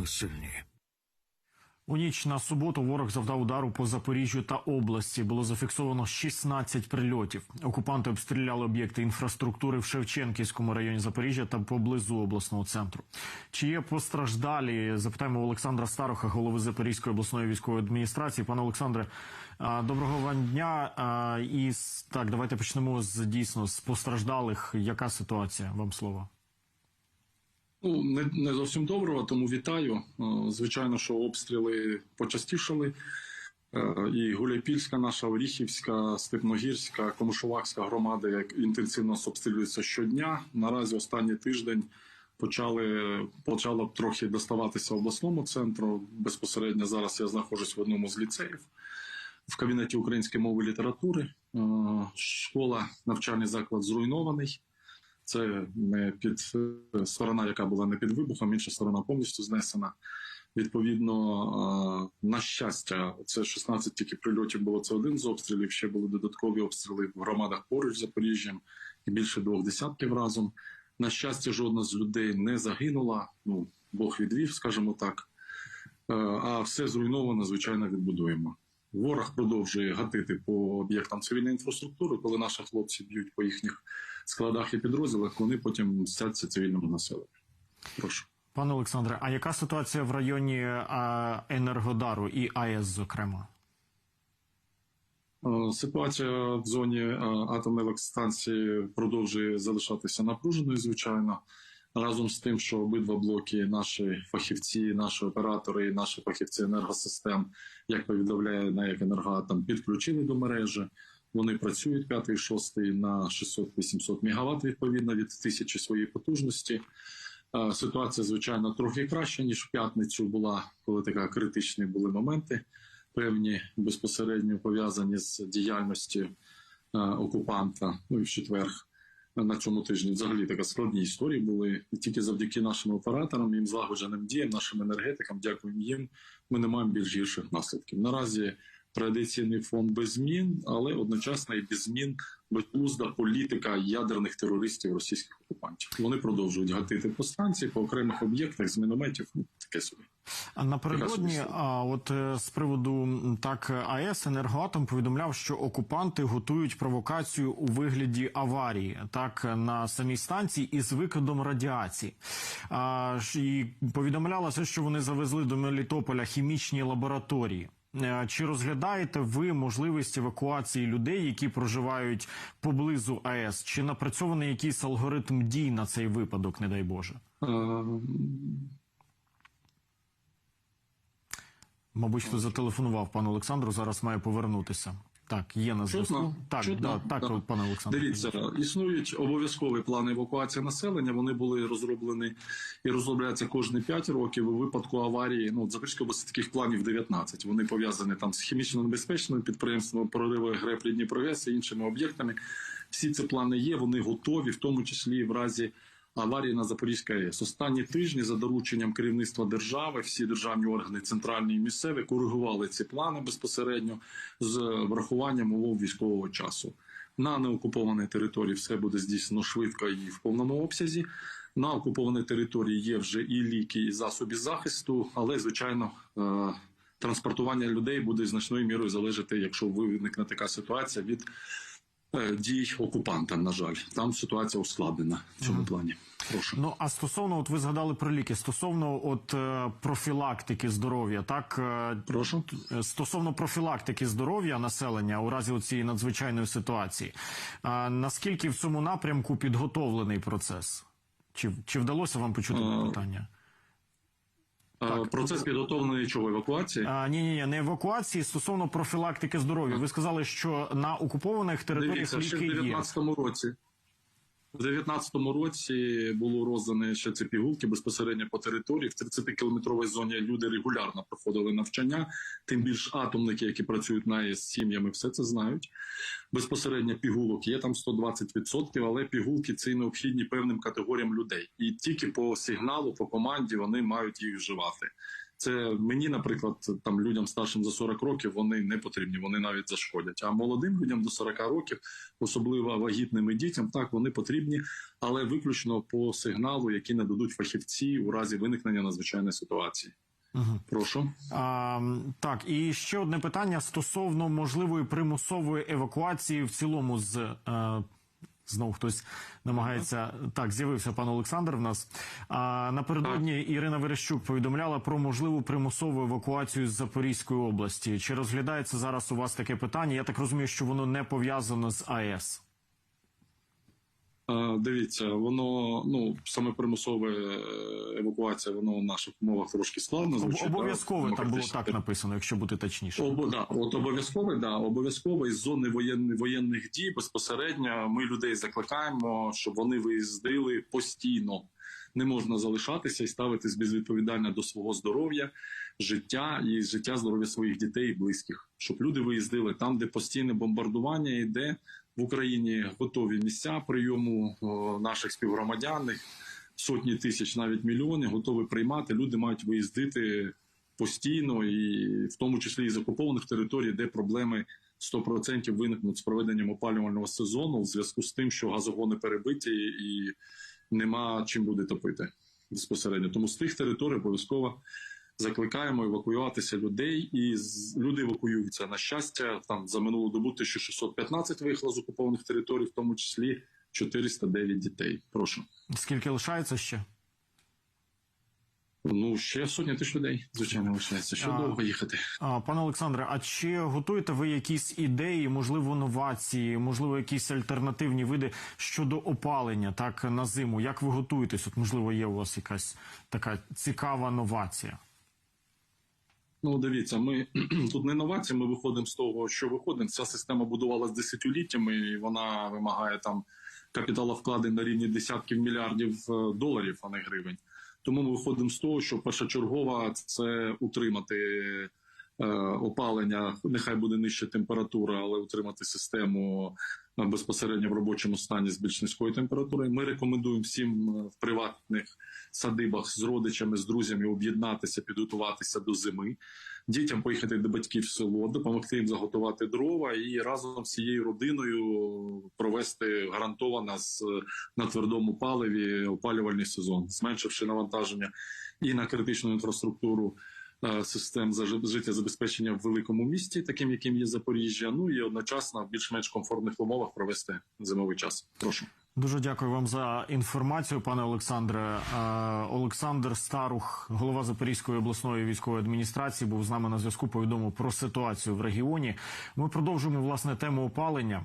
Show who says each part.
Speaker 1: ми сильні.
Speaker 2: У ніч на суботу ворог завдав удару по Запоріжжю та області. Було зафіксовано 16 прильотів. Окупанти обстріляли об'єкти інфраструктури в Шевченківському районі Запоріжжя та поблизу обласного центру. Чи є постраждалі? Запитаємо Олександра Староха, голови Запорізької обласної військової адміністрації. Пане Олександре, доброго вам дня. І так, давайте почнемо з дійсно з постраждалих. Яка ситуація? Вам слово.
Speaker 3: Ну, не, не зовсім доброго, тому вітаю. Е, Звичайно, що обстріли почастішали. Е, І Гуляйпільська, наша Оріхівська, Степногірська, Комишувакська громади як інтенсивно обстрілюються щодня. Наразі останній тиждень почали почало трохи доставатися обласному центру. Безпосередньо зараз я знаходжусь в одному з ліцеїв в кабінеті української мови і літератури. Е, Школа, навчальний заклад зруйнований. Це не під е, сторона, яка була не під вибухом, інша сторона повністю знесена. Відповідно, е, на щастя, це 16 тільки прильотів було. Це один з обстрілів. Ще були додаткові обстріли в громадах поруч з Запоріжжям і більше двох десятків разом. На щастя, жодна з людей не загинула. Ну Бог відвів, скажімо так. Е, А все зруйновано, звичайно, відбудуємо. Ворог продовжує гатити по об'єктам цивільної інфраструктури, коли наші хлопці б'ють по їхніх складах і підрозділах, вони потім мстяться цивільному населенню. Прошу.
Speaker 2: Пане Олександре, а яка ситуація в районі Енергодару і АЕС, зокрема?
Speaker 3: Е, Ситуація в зоні е, атомної електростанції продовжує залишатися напруженою, звичайно. Разом з тим, що обидва блоки, наші фахівці, наші оператори, наші фахівці енергосистем, як повідомляє на як енергоатом, підключені до мережі. Вони працюють 5 і 6 на 600-800 МВт, відповідно від тисячі своєї потужності. Е, Ситуація, звичайно, трохи краща, ніж в п'ятницю була, коли така критичні були моменти, певні безпосередньо пов'язані з діяльністю е, окупанта. Ну і в четвер на цьому тижні взагалі така складні історії були. І тільки завдяки нашим операторам, їм злагодженим діям, нашим енергетикам, дякуємо їм. Ми не маємо більш гірших наслідків. Наразі традиційний фон без змін, але одночасно і без змін безглузда політика ядерних терористів російських окупантів. Вони продовжують гатити по станції, по окремих об'єктах з мінометів. Ну таке собі.
Speaker 2: Напередодні, а от е, з приводу так АЕС енергоатом повідомляв, що окупанти готують провокацію у вигляді аварії, так на самій станції із викидом радіації. А, і повідомлялося, що вони завезли до Мелітополя хімічні лабораторії. Е, Чи розглядаєте ви можливість евакуації людей, які проживають поблизу АЕС? Чи напрацьований якийсь алгоритм дій на цей випадок, не дай Боже?
Speaker 3: Е,
Speaker 2: Мабуть, хто зателефонував пану Олександру, зараз має повернутися. Так, є на зв'язку. Так,
Speaker 3: Чутно?
Speaker 2: да, так,
Speaker 3: Да.
Speaker 2: пане Олександре.
Speaker 3: Дивіться, існують обов'язкові плани евакуації населення. Вони були розроблені і розробляються кожні 5 років. У випадку аварії, ну, в Запорізькій області таких планів 19. Вони пов'язані там з хімічно небезпечними підприємствами, прориви ГРЕП Дніпрогес і іншими об'єктами. Всі ці плани є, вони готові, в тому числі в разі аварії на Запорізькій АЕС. Останні тижні за дорученням керівництва держави, всі державні органи центральні і місцеві коригували ці плани безпосередньо з врахуванням умов військового часу. На неокупованій території все буде здійснено швидко і в повному обсязі. На окупованій території є вже і ліки, і засоби захисту, але звичайно. е, Транспортування людей буде значною мірою залежати, якщо виникне така ситуація від е, дій окупанта. На жаль, там ситуація ускладнена в цьому плані. Прошу.
Speaker 2: Ну а стосовно, от ви згадали про ліки, стосовно от е, профілактики здоров'я, так е,
Speaker 3: Прошу.
Speaker 2: е, стосовно профілактики здоров'я населення у разі цієї надзвичайної ситуації, а наскільки в цьому напрямку підготовлений процес? Чи, чи вдалося вам почути
Speaker 3: Е,
Speaker 2: питання?
Speaker 3: Е, Процес підготовлений чого евакуації.
Speaker 2: А, ні, ні, ні, не евакуації стосовно профілактики здоров'я. Ви сказали, що на окупованих територіях
Speaker 3: Дивіться, ще в 19-му році. В 19-му році було роздане ще ці пігулки безпосередньо по території. В 30-кілометровій зоні люди регулярно проходили навчання. Тим більш атомники, які працюють на з сім'ями, все це знають. Безпосередньо пігулок є там 120%, але пігулки ці необхідні певним категоріям людей. І тільки по сигналу, по команді вони мають їх вживати. Це мені, наприклад, там людям старшим за 40 років вони не потрібні, вони навіть зашкодять. А молодим людям до 40 років, особливо вагітним і дітям, так вони потрібні, але виключно по сигналу, який нададуть фахівці у разі виникнення надзвичайної ситуації.
Speaker 2: Угу.
Speaker 3: Прошу.
Speaker 2: А, так, і ще одне питання стосовно можливої примусової евакуації в цілому з. Е, Знову хтось намагається так. З'явився пан Олександр. В нас а напередодні Ірина Верещук повідомляла про можливу примусову евакуацію з Запорізької області. Чи розглядається зараз у вас таке питання? Я так розумію, що воно не пов'язано з АЕС.
Speaker 3: Дивіться, воно ну саме примусове е, евакуація, воно в наших умовах трошки складно. Звучить,
Speaker 2: Обов'язково там було так написано, якщо бути точніше.
Speaker 3: Об, да, от обов'язково, да, обов'язково із зони воєнних воєнних дій безпосередньо ми людей закликаємо, щоб вони виїздили постійно. Не можна залишатися і ставитись безвідповідально до свого здоров'я, життя і життя здоров'я своїх дітей і близьких, щоб люди виїздили там, де постійне бомбардування йде в Україні. Готові місця прийому наших співгромадян, сотні тисяч, навіть мільйони, готові приймати. Люди мають виїздити постійно, і в тому числі і з окупованих територій, де проблеми 100% виникнуть з проведенням опалювального сезону в зв'язку з тим, що газогони перебиті і нема чим буде топити безпосередньо. Тому з тих територій обов'язково закликаємо евакуюватися людей, і люди евакуюються. На щастя, там за минулу добу 1615 виїхало з окупованих територій, в тому числі 409 дітей. Прошу.
Speaker 2: Скільки лишається ще?
Speaker 3: Ну ще сотня тисяч людей, звичайно, лишається. Що довго їхати?
Speaker 2: А, Пане Олександре, а чи готуєте ви якісь ідеї, можливо, новації, можливо, якісь альтернативні види щодо опалення так на зиму? Як ви готуєтесь? От можливо, є у вас якась така цікава новація?
Speaker 3: Ну, дивіться, ми тут не новації, ми виходимо з того, що виходимо. Ця система будувалася десятиліттями, і вона вимагає там капіталовкладень на рівні десятків мільярдів е, доларів, а не гривень. Тому ми виходимо з того, що першочергова це утримати опалення, нехай буде нижча температура, але утримати систему е, безпосередньо в робочому стані з більш низькою температурою. Ми рекомендуємо всім е, в приватних садибах з родичами, з друзями об'єднатися, підготуватися до зими, дітям поїхати до батьків в село, допомогти їм заготувати дрова і разом з цією родиною провести гарантовано на твердому паливі опалювальний сезон, зменшивши навантаження і на критичну інфраструктуру. Е, Систем за- життєзабезпечення в великому місті, таким яким є Запоріжжя, ну і одночасно в більш-менш комфортних умовах провести зимовий час. Прошу.
Speaker 2: Дуже дякую вам за інформацію, пане Олександре. Е, Олександр Старух, голова Запорізької обласної військової адміністрації, був з нами на зв'язку. Повідомив про ситуацію в регіоні. Ми продовжуємо власне тему опалення.